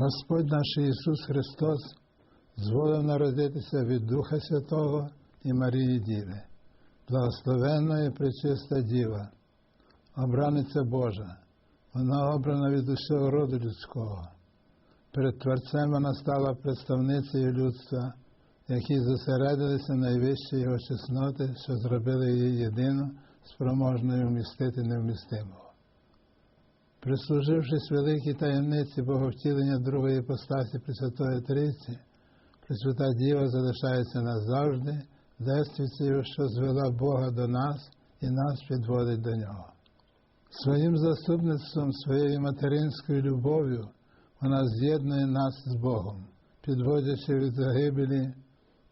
Господь наш Ісус Христос зволив народитися від Духа Святого і Марії Діви, благословенна і пречиста Діва, обраниця Божа, вона обрана від усього роду людського. Перед Творцем вона стала представницею людства, які зосередилися найвищі його чесноти, що зробили її єдину, спроможною вмістити невмістимого. Прислужившись великій таємниці Боговтілення другої постасі Пресвятої Трійці, Пресвята Діва залишається назавжди, десницею, що звела Бога до нас і нас підводить до нього. Своїм заступництвом, своєю материнською любов'ю вона з'єднує нас з Богом, підводячи від загибелі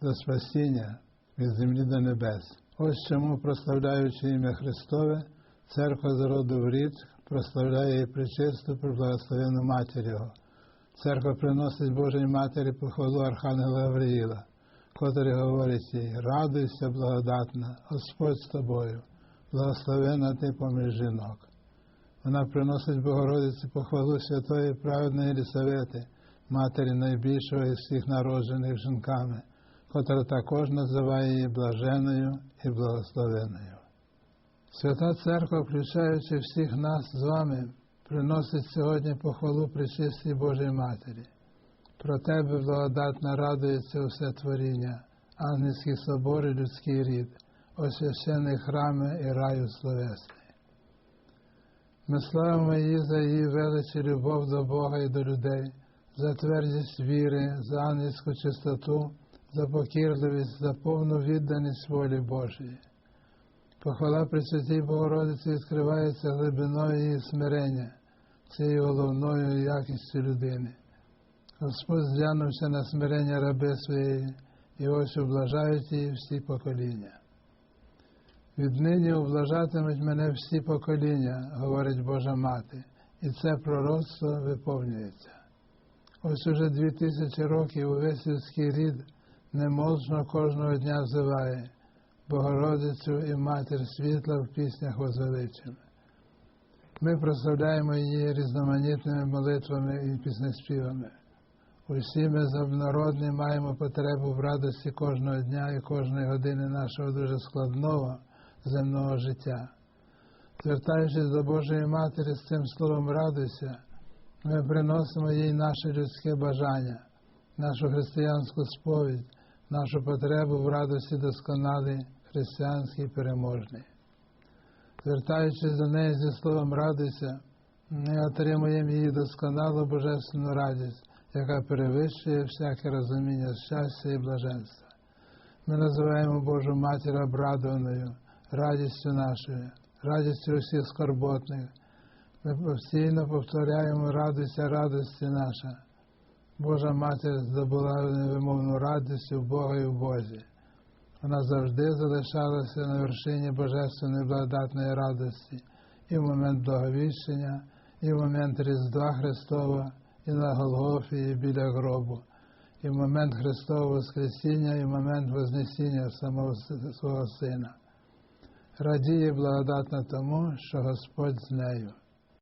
до спасіння, від землі до небес. Ось чому, прославляючи ім'я Христове, церква з роду в рід прославляє її причисту приблагословену матір Його. Церква приносить Божій Матері похвалу Архангела Гавриїла, котрий говорить їй, радуйся, благодатна, Господь з тобою, благословена ти поміж жінок. Вона приносить Богородиці похвалу святої праведної Єлісавети, матері найбільшого із всіх народжених жінками, котра також називає її блаженою і благословеною. Свята Церква, включаючи всіх нас з вами, приносить сьогодні похвалу причистій Божій Матері. Про тебе благодатно радується усе творіння, ангельський собор і людський рід, освящений храми і раю словесний. Ми славимо її за її величі любов до Бога і до людей, за твердість віри, за ангельську чистоту, за покірливість, за повну відданість волі Божої. Похвала Пресвятій Богородиці відкривається глибиною її смирення, цією головною якістю людини. Господь зглянувся на смирення раби своєї, і ось облажають її всі покоління. Віднині облажатимуть мене всі покоління, говорить Божа Мати, і це пророцтво виповнюється. Ось уже дві тисячі років увесь людський рід неможно кожного дня взиває. Богородицю і Матір світла в піснях возвеличимо. Ми прославляємо її різноманітними молитвами і піснеспівами. Усі ми завнародні маємо потребу в радості кожного дня і кожної години нашого дуже складного земного життя. Звертаючись до Божої Матері з цим словом радуйся, ми приносимо їй наше людське бажання, нашу християнську сповідь, нашу потребу в радості досконалій християнський переможний. Звертаючись до неї зі словом радуйся, ми отримуємо її досконалу божественну радість, яка перевищує всяке розуміння щастя і блаженства. Ми називаємо Божу Матір обрадованою, радістю нашою, радістю усіх скорботних. Ми постійно повторяємо радуйся, радості наша. Божа Матір здобула невимовну радість у Бога і в Бозі. Вона завжди залишалася на вершині Божественної благодатної радості і в момент благовіщення, і в момент Різдва Христова, і на Голгофі, і біля гробу, і в момент Христового Воскресіння, і в момент Вознесіння самого свого Сина. Радіє благодатна тому, що Господь з нею.